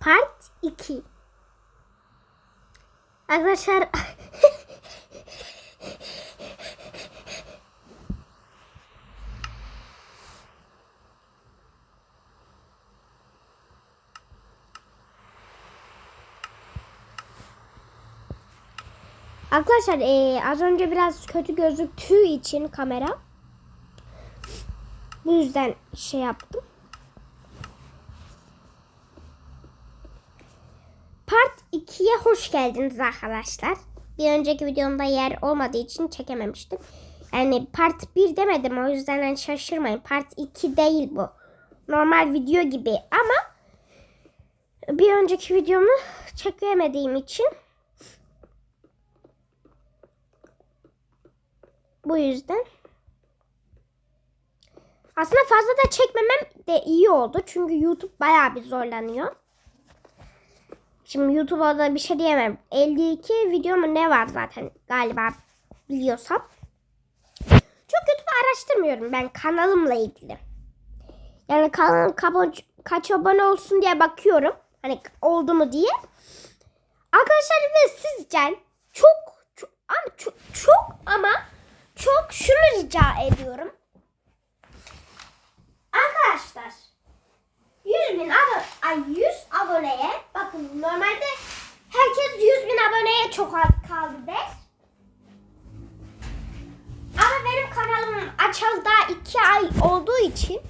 Part 2. Arkadaşlar Arkadaşlar eee, az önce biraz kötü gözüktüğü için kamera bu yüzden şey yaptım. Part 2'ye hoş geldiniz arkadaşlar. Bir önceki videomda yer olmadığı için çekememiştim. Yani part 1 demedim o yüzden hani şaşırmayın. Part 2 değil bu. Normal video gibi ama bir önceki videomu çekemediğim için bu yüzden aslında fazla da çekmemem de iyi oldu. Çünkü YouTube bayağı bir zorlanıyor. Şimdi YouTube'a da bir şey diyemem. 52 video mu ne var zaten galiba biliyorsam. Çok YouTube araştırmıyorum ben kanalımla ilgili. Yani kanalım kaç, abone olsun diye bakıyorum. Hani oldu mu diye. Arkadaşlar ve sizden çok çok, ama çok, çok ama çok şunu rica ediyorum. Arkadaşlar 100 bin abone, ay 100 aboneye bakın normalde herkes 100 bin aboneye çok az kaldı der. Ama benim kanalım açalı daha 2 ay olduğu için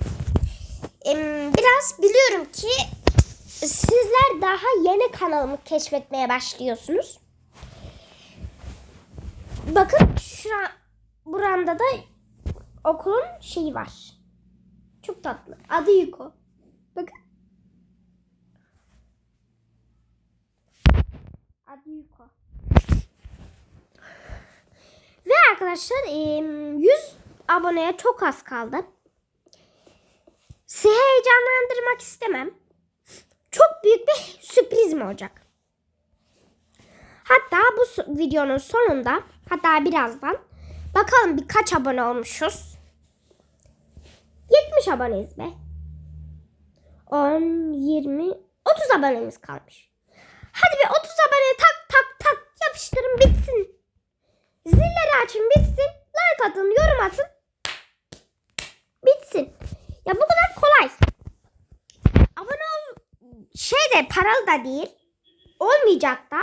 biraz biliyorum ki sizler daha yeni kanalımı keşfetmeye başlıyorsunuz. Bakın şura, buramda da okulun şeyi var. Çok tatlı. Adı Yuko. Bakın. Adı Yuko. Ve arkadaşlar em, 100 aboneye çok az kaldı. Sizi heyecanlandırmak istemem. Çok büyük bir sürprizim olacak. Hatta bu videonun sonunda hatta birazdan bakalım birkaç abone olmuşuz. 70 aboneyiz be. 10, 20, 30 abonemiz kalmış. Hadi bir 30 abone tak tak tak yapıştırın bitsin. Zilleri açın bitsin. Like atın, yorum atın. Bitsin. Ya bu kadar kolay. Abone ol şey de paralı da değil. Olmayacak da.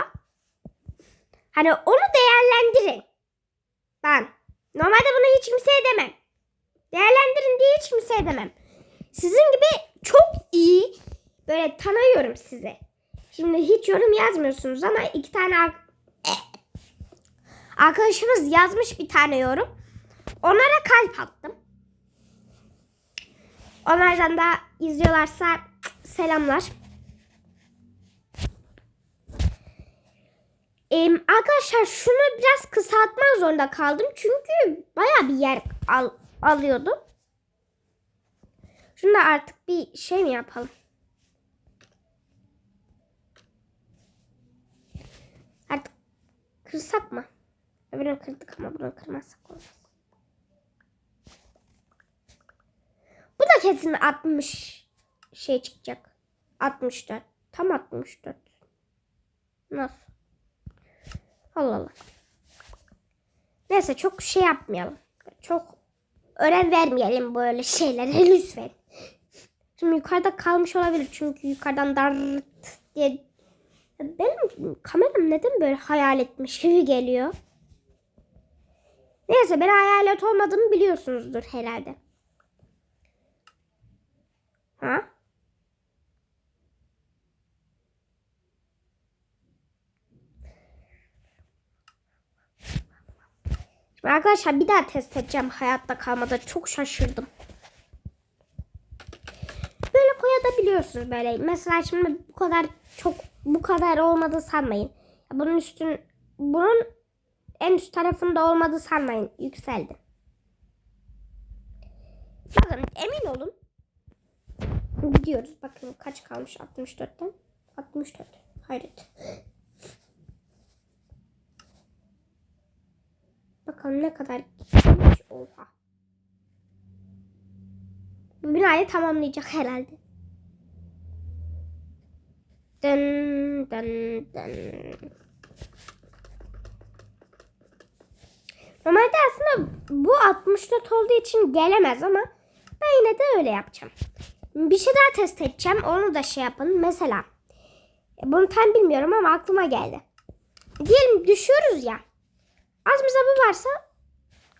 Hani onu değerlendirin. Ben normalde bunu hiç kimseye demem. Değerlendirin diye hiç kimseye demem. Sizin gibi çok iyi böyle tanıyorum sizi. Şimdi hiç yorum yazmıyorsunuz ama iki tane ar- arkadaşımız yazmış bir tane yorum. Onlara kalp attım. Onlardan da izliyorlarsa selamlar. Em, arkadaşlar şunu biraz kısaltmak zorunda kaldım. Çünkü baya bir yer al, alıyordu. Şunu da artık bir şey mi yapalım? Artık kırsak mı? Öbürünü kırdık ama bunu kırmazsak olmaz. Bu da kesin 60 şey çıkacak. 64. Tam 64. Nasıl? Allah Allah. Neyse çok şey yapmayalım. Çok önem vermeyelim böyle şeylere lütfen. Şimdi yukarıda kalmış olabilir çünkü yukarıdan dar diye benim kameram neden böyle hayal etmiş gibi geliyor. Neyse ben hayalet olmadığımı biliyorsunuzdur herhalde. Ha? Arkadaşlar bir daha test edeceğim hayatta kalmada. Çok şaşırdım. Böyle koyabiliyorsunuz böyle. Mesela şimdi bu kadar çok bu kadar olmadı sanmayın. Bunun üstün bunun en üst tarafında olmadı sanmayın. Yükseldi. Bakın emin olun. Gidiyoruz. Bakın kaç kalmış 64'ten. 64. Hayret. Bakalım ne kadar gitmiş. Oha. Bu binayı tamamlayacak herhalde. Dın dın dın. Normalde aslında bu 64 olduğu için gelemez ama ben yine de öyle yapacağım. Bir şey daha test edeceğim. Onu da şey yapın. Mesela e, bunu tam bilmiyorum ama aklıma geldi. Diyelim düşüyoruz ya. Altımızda bu varsa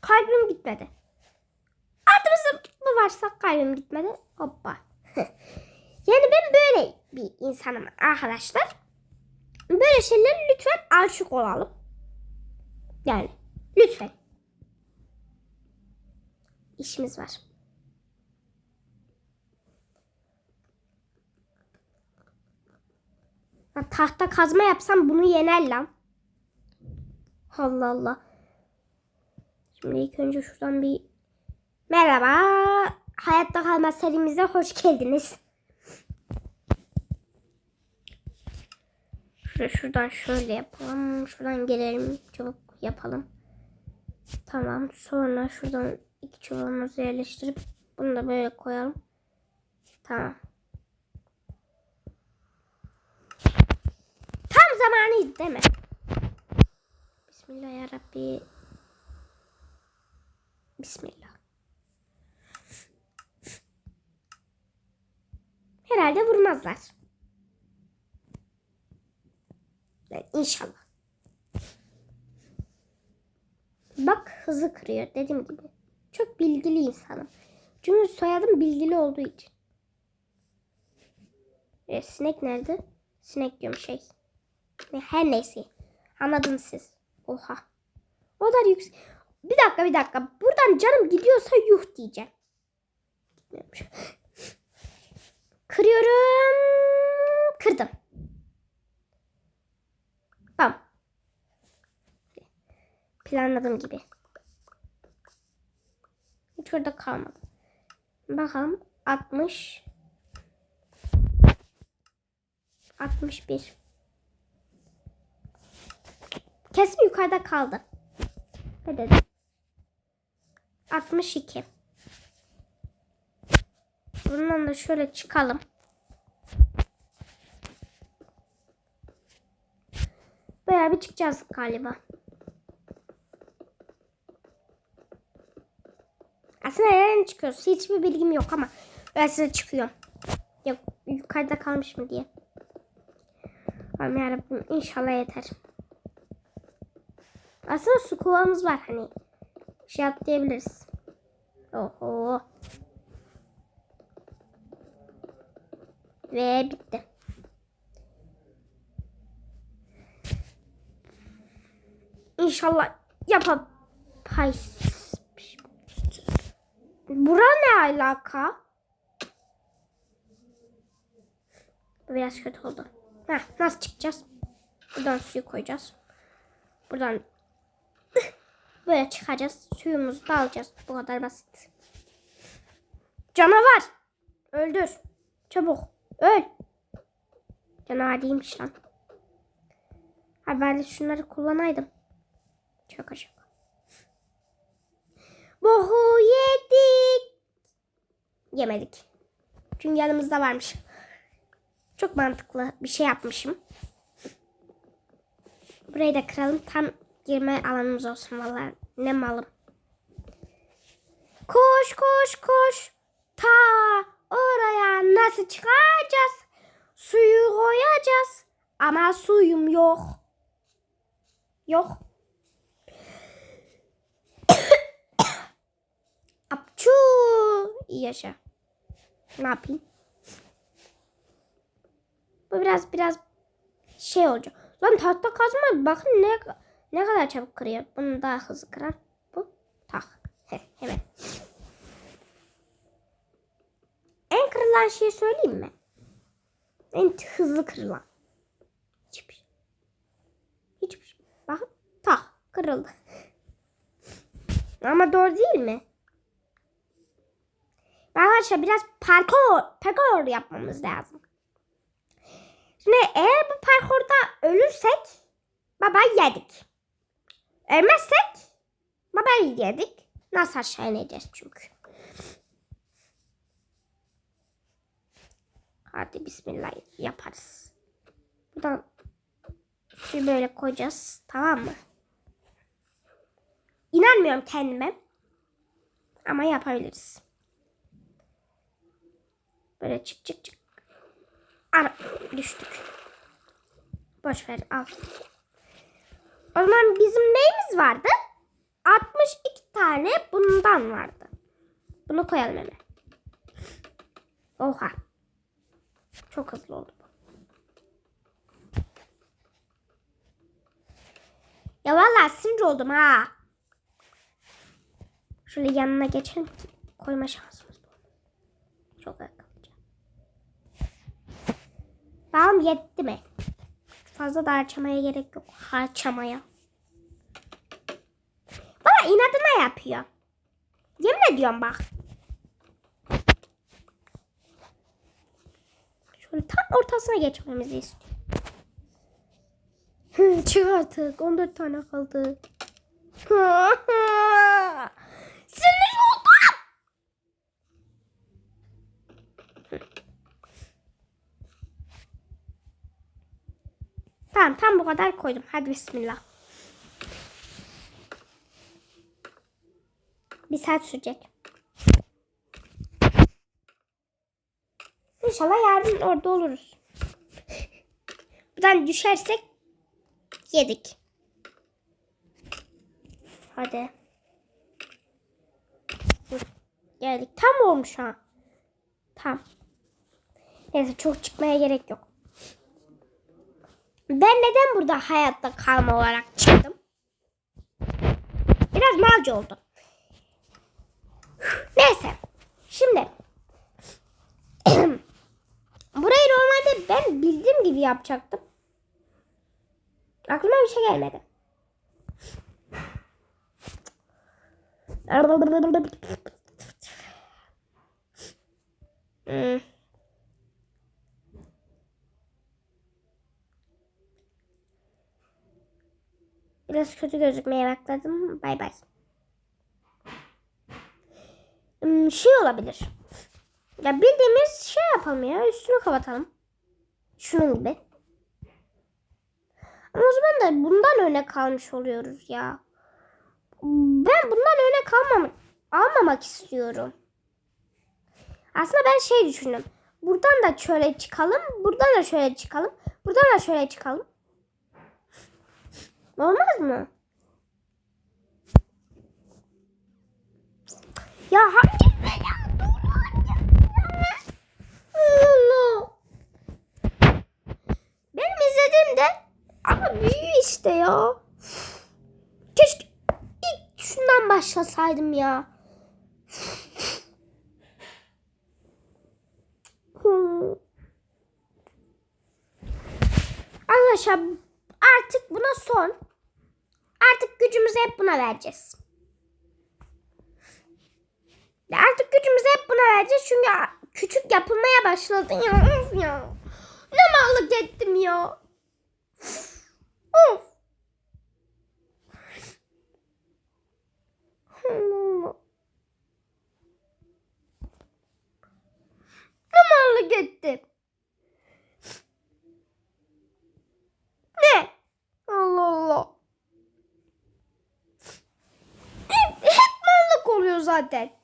kalbim gitmedi. Altımızda bu varsa kalbim gitmedi. Hoppa. yani ben böyle bir insanım arkadaşlar. Böyle şeylere lütfen aşık olalım. Yani lütfen. İşimiz var. Ya tahta kazma yapsam bunu yener lan. Allah Allah. Şimdi ilk önce şuradan bir merhaba. Hayatta kalma serimize hoş geldiniz. Şurada şuradan şöyle yapalım. Şuradan gelelim. Çabuk yapalım. Tamam. Sonra şuradan iki çuvalımızı yerleştirip bunu da böyle koyalım. Tamam. Tam zamanıydı değil mi? Bismillah ya Rabbi. Bismillah. Herhalde vurmazlar. Yani İnşallah. Bak hızlı kırıyor dediğim gibi. Çok bilgili insanım. Çünkü soyadım bilgili olduğu için. E, sinek nerede? Sinek diyorum şey. Her neyse. Anladınız siz. Oha. O da yüksek. Bir dakika bir dakika. Buradan canım gidiyorsa yuh diyeceğim. Kırıyorum. Kırdım. Tamam. Planladığım gibi. Hiç orada kalmadı. Bakalım 60 61 Kesin yukarıda kaldı. Ne dedim? 62 Bundan da şöyle çıkalım. Bayağı bir çıkacağız galiba. Aslında nereden çıkıyoruz? Hiçbir bilgim yok ama öylesine çıkıyor. Yok yukarıda kalmış mı diye. Allah'ım yarabbim inşallah yeter. Aslında su kovamız var hani. Şey atlayabiliriz. Oho. Ve bitti. İnşallah yapapayız. Bura ne alaka? Biraz kötü oldu. Heh, nasıl çıkacağız? Buradan suyu koyacağız. Buradan böyle çıkacağız. Suyumuzu da alacağız. Bu kadar basit. Canavar. Öldür. Çabuk. Öl. Canavar değilmiş lan. Ha ben de şunları kullanaydım. Şaka şaka. Bohu yedik. Yemedik. Çünkü yanımızda varmış. Çok mantıklı bir şey yapmışım. Burayı da kıralım. Tam girme alanımız olsun vallahi. Ne malım. Koş koş koş. Ta oraya nasıl çıkacağız? Suyu koyacağız. Ama suyum yok. Yok. Apçu. İyi yaşa. Ne yapayım? Bu biraz biraz şey olacak. Lan tahta kazma bakın ne ne kadar çabuk kırıyor. Bunu daha hızlı kırar. Bu tak. Heh, hemen. En kırılan şeyi söyleyeyim mi? En hızlı kırılan. Hiçbir şey. Hiçbir şey. Bakın tak kırıldı. Ama doğru değil mi? Arkadaşlar biraz parkur, parkur yapmamız lazım. Şimdi eğer bu parkurda ölürsek baba yedik. Ölmezsek baba yedik. Nasıl aşağı ineceğiz çünkü. Hadi bismillah yaparız. Buradan suyu böyle koyacağız. Tamam mı? İnanmıyorum kendime. Ama yapabiliriz. Böyle çık çık çık. Ana düştük. Boş ver al. O zaman bizim neyimiz vardı? 62 tane bundan vardı. Bunu koyalım hemen. Oha. Çok hızlı oldu bu. Ya vallahi sinir oldum ha. Şöyle yanına geçelim ki koyma şansımız bu. Çok akıllıca. Tamam yetti mi? Fazla da harcamaya gerek yok. Harcamaya. Bana inadına yapıyor. Yemin ediyorum bak. Tam ortasına geçmemizi istiyor. Çık artık. 14 tane kaldı. Sinir oldum. Tamam tam bu kadar koydum. Hadi bismillah. Bir saat sürecek. İnşallah yarın orada oluruz. Buradan düşersek yedik. Hadi. Geldik. Tam olmuş ha. Tam. Neyse çok çıkmaya gerek yok. Ben neden burada hayatta kalma olarak çıktım? Biraz malcı oldu. Neyse. Şimdi. Ben bildiğim gibi yapacaktım. Aklıma bir şey gelmedi. Hmm. Biraz kötü gözükmeye başladım. Bay bay. Hmm, şey olabilir. Ya bildiğimiz şey yapalım ya. Üstünü kapatalım. Şunun gibi. Ama o zaman da bundan öne kalmış oluyoruz ya. Ben bundan öne kalmam almamak istiyorum. Aslında ben şey düşündüm. Buradan da şöyle çıkalım. Buradan da şöyle çıkalım. Buradan da şöyle çıkalım. Olmaz mı? Ya hangi ya? Dur Allah. Benim izlediğimde ama büyüyor işte ya. Keşke ilk şundan başlasaydım ya. Hmm. Arkadaşlar artık buna son. Artık gücümüzü hep buna vereceğiz. Artık gücümüzü hep buna vereceğiz çünkü küçük yapılmaya başladı ya. Ya. Ne mallık ettim ya. Of. Mallık ettim. Ne? Allah Allah. Hep, hep oluyor zaten.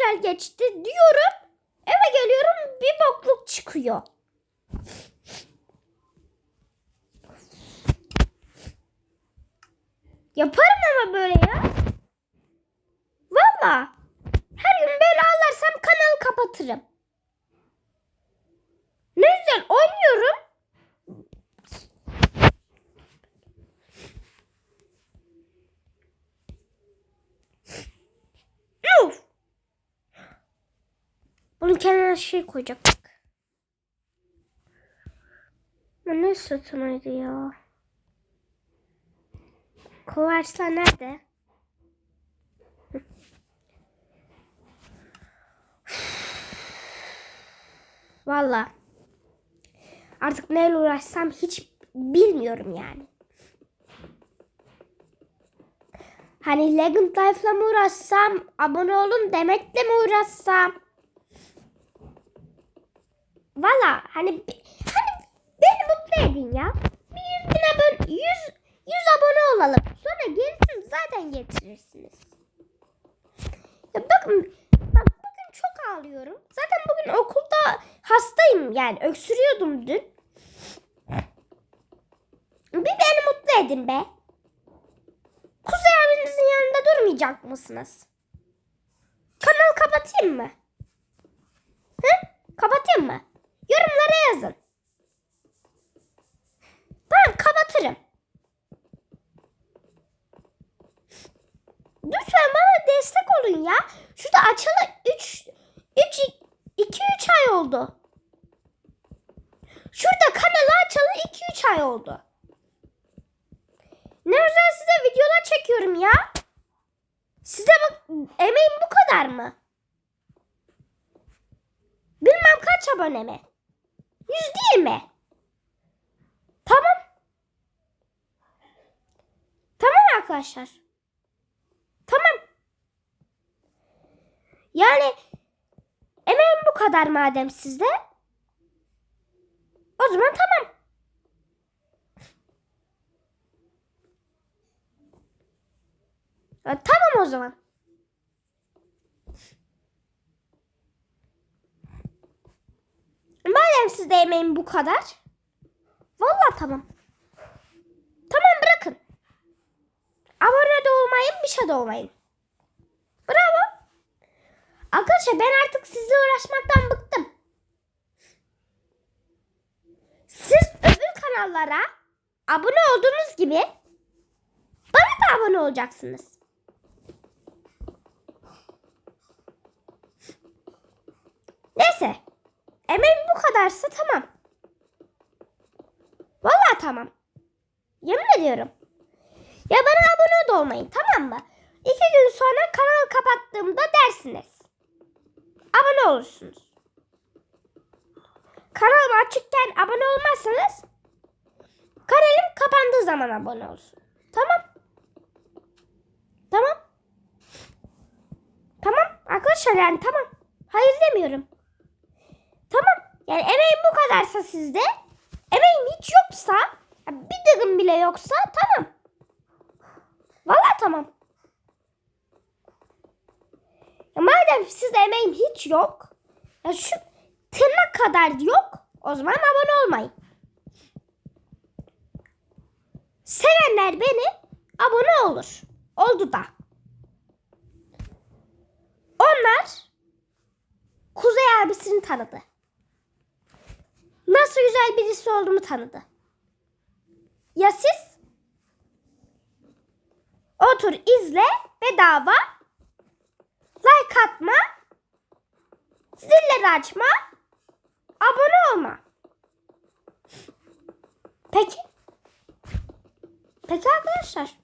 Güzel geçti diyorum. Eve geliyorum bir bokluk çıkıyor. Yaparım ama böyle ya. Valla. Her gün böyle ağlarsam kanalı kapatırım. Ne güzel oynuyorum. Kenarına şey koyacaktık. Bu ne sütunuydu ya? Kovarslar nerede? Valla. Artık neyle uğraşsam hiç bilmiyorum yani. Hani Legend Life'la mı uğraşsam, abone olun demekle mi uğraşsam? Valla hani hani beni mutlu edin ya. Bir yüz bin abone, yüz, yüz abone olalım. Sonra gerisini zaten getirirsiniz. Ya bakın bak bugün çok ağlıyorum. Zaten bugün okulda hastayım yani öksürüyordum dün. Bir beni mutlu edin be. Kuzey abinizin yanında durmayacak mısınız? Kanal kapatayım mı? Hı? Kapatayım mı? Yorumlara yazın. Ben kapatırım. Lütfen bana destek olun ya. Şurada açalı 3 3 2 3 ay oldu. Şurada kanalı açalı 2 3 ay oldu. Ne özel size videolar çekiyorum ya. Size bak emeğim bu kadar mı? Bilmem kaç abone mi? Yüz değil mi? Tamam. Tamam arkadaşlar. Tamam. Yani emeğim bu kadar madem sizde. O zaman tamam. Tamam o zaman. Madem sizde emeğim bu kadar. Vallahi tamam. Tamam bırakın. Abone de olmayın, bir şey de olmayın. Bravo. Arkadaşlar ben artık sizle uğraşmaktan bıktım. Siz öbür kanallara abone olduğunuz gibi bana da abone olacaksınız. Neyse. Emeğim bu kadarsa tamam. Vallahi tamam. Yemin ediyorum. Ya bana abone de olmayın tamam mı? İki gün sonra kanalı kapattığımda dersiniz. Abone olursunuz. Kanalım açıkken abone olmazsanız kanalım kapandığı zaman abone olsun. Tamam. Tamam. Tamam arkadaşlar yani tamam. Hayır demiyorum. Yani emeğim bu kadarsa sizde. Emeğim hiç yoksa bir dıgım bile yoksa tamam. Vallahi tamam. Ya madem sizde emeğim hiç yok. Ya şu tırnak kadar yok. O zaman abone olmayın. Sevenler beni abone olur. Oldu da. Onlar Kuzey abisini tanıdı. Nasıl güzel birisi olduğumu tanıdı. Ya siz? Otur izle bedava. Like atma. Zilleri açma. Abone olma. Peki. Peki arkadaşlar.